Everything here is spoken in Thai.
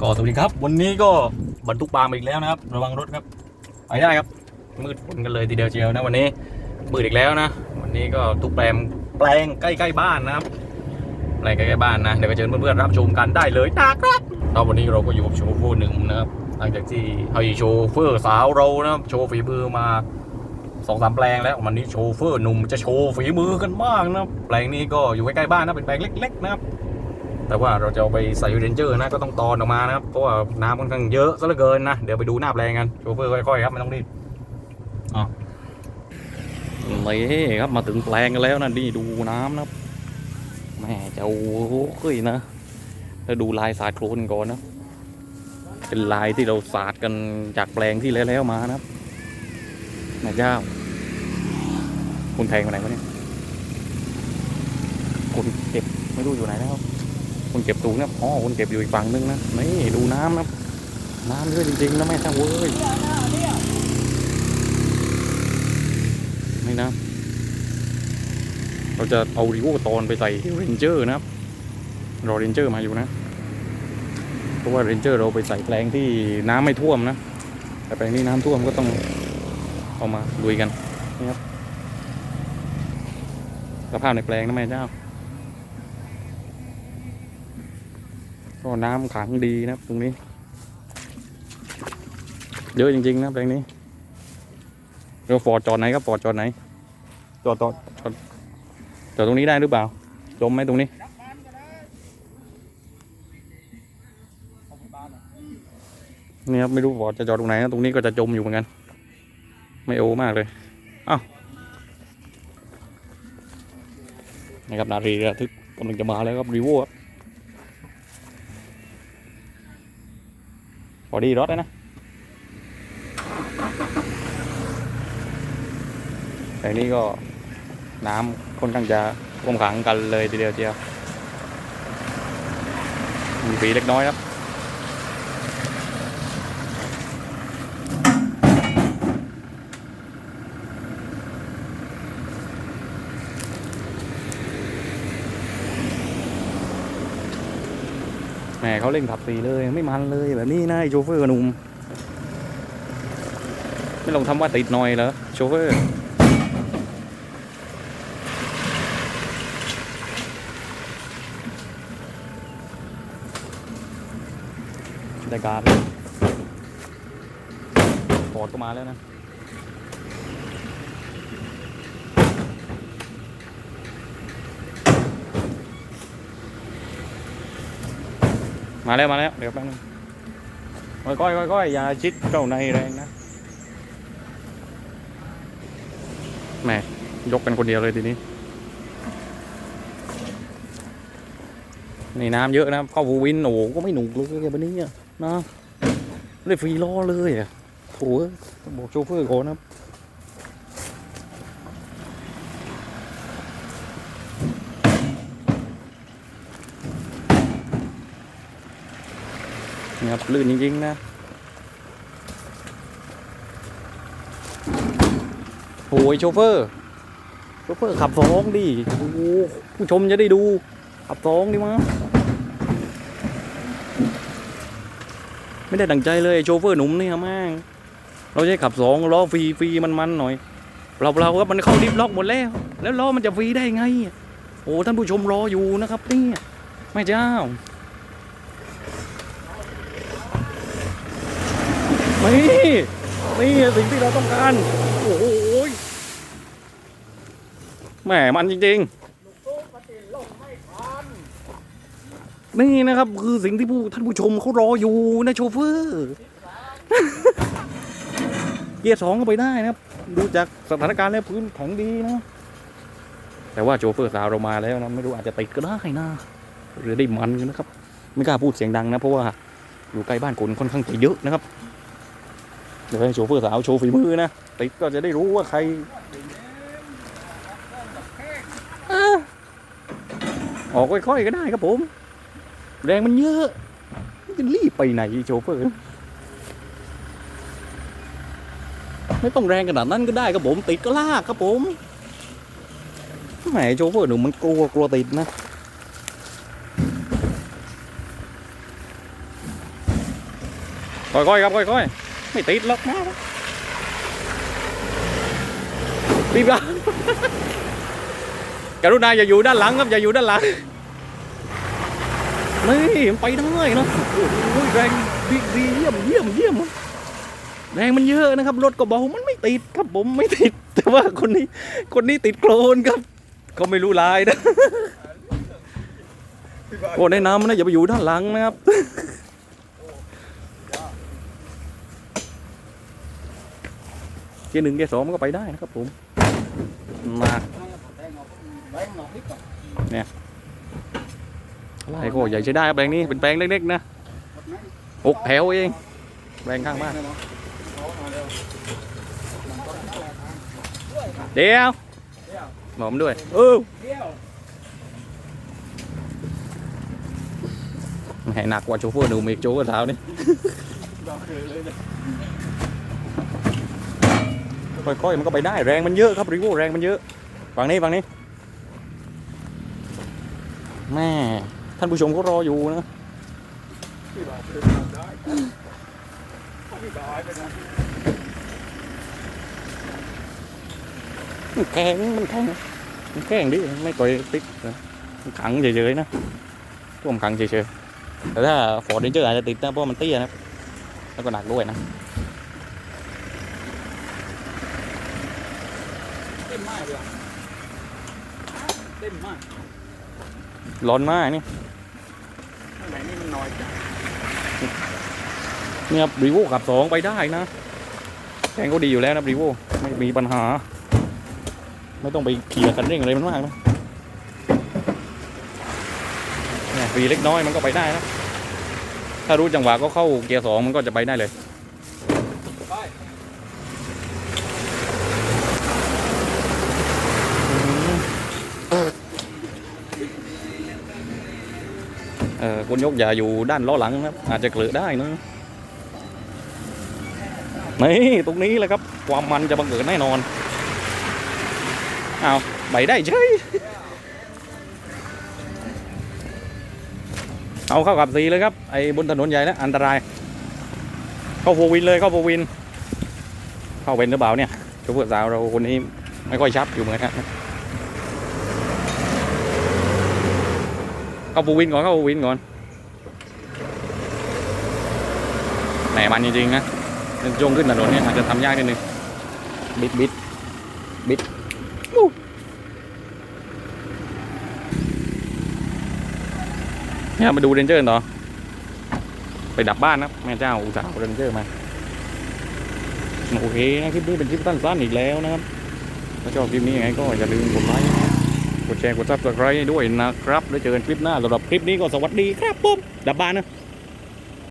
ก็สวัสดีครับ วันนี้ก็บรรทุกปลามาอีกแล้วนะครับ ระวังรถครับไปได้ครับ มืดฝนกันเลยทีเดียวเชียวนะวันนี้มืดอีกแล้วนะ วันนี้ก็ทุกแปลงแปลงใกล้ๆบ้านนะครับแปลงใกล้ๆบ้านนะเดี๋ยวก็เชิญเพื่อนๆรับชมกันได้เลยนะครับตอนวันนี้เราก็อยู่กับโชเฟอร์หนึ่งนะครับหลังจากที่ให้โชเฟอร์สาวเรานะครับโชว์ฝีมือมาสองสามแปลงแล้ววันนี้โชเฟอร์หนุ่มจะโชว์ฝีมือกันบ้างนะแปลงนี้ก็อยู่ใกล้ๆบ้านนะเป็นแปลงเล็ก ๆ นะครับ แต่ว่าเราจะเอาไปใส่เรนเจอร์นะก็ต้องตอนออกมานะครับเพราะว่าน้ำค่อนข้างเยอะซะเหลือเกินนะเดี๋ยวไปดูหน้าแปลงกันโชเฟอร์ค่อยๆครับไม่ต้องรีบอ๋อนี่ครับมาถึงแปลงกันแล้วนะนี่ดูน้ำนะครับแม่เจ้าเฮ้ยนะแล้วดูลายสาดโคลนก่อนนะเป็นลายที่เราสาดกันจากแปลงที่แล้วๆมานะครับแม่เจ้าคุณแทงไปไหนวะเนี่ยคุณเก็บไม่รู้อยู่ไหนแล้ว คนเก็บตูงนะอ๋อคนเก็บอยู่อีกฝั่งนึงนะนี่ดูน้ำนะน้ำเยอะจริงๆนะแม่ช่างเว้ยนี่นะ เราจะเอาริโวตอนไปใส่เรนเจอร์นะครับรอเรนเจอร์มาอยู่นะเพราะว่าเรนเจอร์เราไปใส่แปลงที่น้ำไม่ท่วมนะแต่แปลงที่น้ำท่วมก็ต้องเอามาลุยกันนี่ครับสภาพในแปลงนะแม่เจ้า ก็น้ำขังดีนะครับตรงนี้ เยอะจริงๆนะแปลงนี้เราฟอร์ดจอดไหนครับฟอร์ดจอดไหนจอดจอดจอดจอดตรงนี้ได้หรือเปล่าจมไหมตรงนี้นี่ครับไม่รู้ฟอร์ดจะจอดตรงไหนนะตรงนี้ก็จะจมอยู่เหมือนกัน ไม่โอมากเลยอ้าวนะครับนารีระทึกกำลังจะมาแล้วครับรีโวครับ อดีรถนะแต่นี้ก็น้ำค่อนข้างจะท่วมขังกันเลยทีเดียวเชียวมีฝีเล็กน้อยครับ มเขาเล่นขับสีเลยไม่มันเลยแบบนี้นะไอโชเฟอร์หนุ่มไม่ลองทำว่าติดหน่อยเหรอโชเฟอร์ได้การปอดก็มาแล้วนะ มาแล้วมาแล้วเดี๋ยวแป๊บนึงค่อยๆค่อยๆอย่าชิดเข้าในแรงนะแหมยกกันคนเดียวเลยทีนี้ นี่น้ำเยอะนะเข้าฟูวินโอ้โหก็ไม่หนุกเลยแบบนี้นะเลยฟรีล้อเลยอะโถ่ต้องบอกโชเฟอร์ก่อนนะ ครับนี่ครับลื่นจริงๆนะโอ้ยโชเฟอร์โชเฟอร์ขับสองดิโอ้ผู้ชมจะได้ดู ขับสองดิมั้งไม่ได้ดังใจเลยโชเฟอร์หนุ่มนี่ยแม่งเราใช้ขับสองล้อฟรีฟรีมันมันหน่อยเราเราก็มันเข้าดิฟล็อกหมดแล้ว แล้วล้อมันจะฟรีได้ไง โอ้ท่านผู้ชมรออยู่นะครับเนี่ยแม่เจ้า นี่นี่สิ่งที่เราต้องการ โอ้โหแหมมันจริงๆ นี่นะครับคือสิ่งที่ผู้ท่านผู้ชมเขารออยู่นะโชเฟอร์ เกียร์สองก็ไปได้นะครับ ดูจากสถานการณ์แล้วพื้นแข็งดีนะ แต่ว่าโชเฟอร์สาวเรามาแล้วนะไม่รู้อาจจะติดก็ได้นะหรือได้มันกันนะครับ ไม่กล้าพูดเสียงดังนะเพราะว่าอยู่ใกล้บ้านคนค่อนข้างจะเยอะนะครับ เดี๋ยวให้โชเฟอร์สาวโชว์ฝีมือนะติดก็จะได้รู้ว่าใครอออกค่อยๆก็ได้ครับผม แรงมันเยอะจะรีบไปไหนโชเฟอร์ไม่ต้องแรงขนาดนั้นก็ได้ครับผม ติดก็ลากครับผมแหมโชเฟอร์หนุ่มมันกลัวกลัวติดนะค่อยๆครับค่อยๆ ไม่ติดหรอกนะรีบละกรุณาอย่าอยู่ด้านหลังครับอย่าอยู่ด้านหลังนี่มันไปได้นะโอ้โหแรงดีดีเยี่ยมเยี่ยมเยี่ยมแรงมันเยอะนะครับรถก็เบามันไม่ติดครับผมไม่ติด แต่ว่าคนนี้คนนี้ติดโคลนครับเขาไม่รู้ลายนะโอ้ในน้ำนะอย่าไปอยู่ด้านหลังนะครับ กียร์หนึ่งเกียร์สองมันก็ไปได้นะครับผมมาอะไรก็ใหญ่ใช้ได้ครับแปลงนี้เป็นแปลงเล็กๆนะหกแถวเองแปลงข้างบ้านเดี๋ยวบอกผมด้วยเออแหมหนักกว่าโชเฟอร์หนุ่มอีกโจ้กเท้านี่ ค่อยๆมันก็ไปได้แรงมันเยอะครับริโวแรงมันเยอะฝั่งนี้ฝั่งนี้แม่ท่านผู้ชมเขารออยู่นะมันแข็งมันแข็งมันแข็งดิไม่ก่อยติ๊กนะมันขังเฉยๆนะท่วมขังเฉยๆแต่ถ้าฟอร์ดเรนเจอร์อาจจะติดนะเพราะมันเตี้ยนะแล้วก็หนักด้วยนะ เต็มมากเลยเต็มมากร้อนมากนี่ข้างไหนนี่มันน้อยจังเนี่ยครับรีโวกับสองไปได้นะแรงก็ดีอยู่แล้วนะรีโวไม่มีปัญหา ไม่ต้องไปเขี่ยคันเร่งอะไรมันมากนะเนี่ยฟรีเล็กน้อยมันก็ไปได้นะถ้ารู้จังหวะก็เข้าเกียร์สองมันก็จะไปได้เลย ไป เออ คนยกอย่าอยู่ด้านล้อหลังนะครับ อาจจะเกลือได้นะนี่ตรงนี้แหละครับ ความมันจะบังเกิดแน่นอนเอาไปได้ใช่เอาเข้ากับสีเลยครับไอ้บนถนนใหญ่นะอันตราย เข้าโฟวินเลยเข้าโฟวิน เข้าเป็นหรือเปล่าเนี่ยโชเฟอร์สาวเราคนนี้ไม่ค่อยชับอยู่เหมือนกันนะ เข้าโฟวินก่อนเข้าโฟวินก่อนแหมมันจริงๆนะจงขึ้นถนนเนี่ยอาจจะทำยากนิดนึงบิดบิดบิดวู้เนี่ยมาดูเรนเจอร์ต่อไปดับบ้านนะแม่เจ้าอุตส่าห์เอาเรนเจอร์มาโอเคนะคลิปนี้เป็นคลิปสั้นๆอีกแล้วนะครับถ้าชอบคลิปนี้ยังไงก็อย่าลืมกดไลค์ กดแชร์กดซับสไครต์ด้วยนะครับ แล้วเจอกันคลิปหน้าสำหรับคลิปนี้ก็สวัสดีครับผมดับบานนะ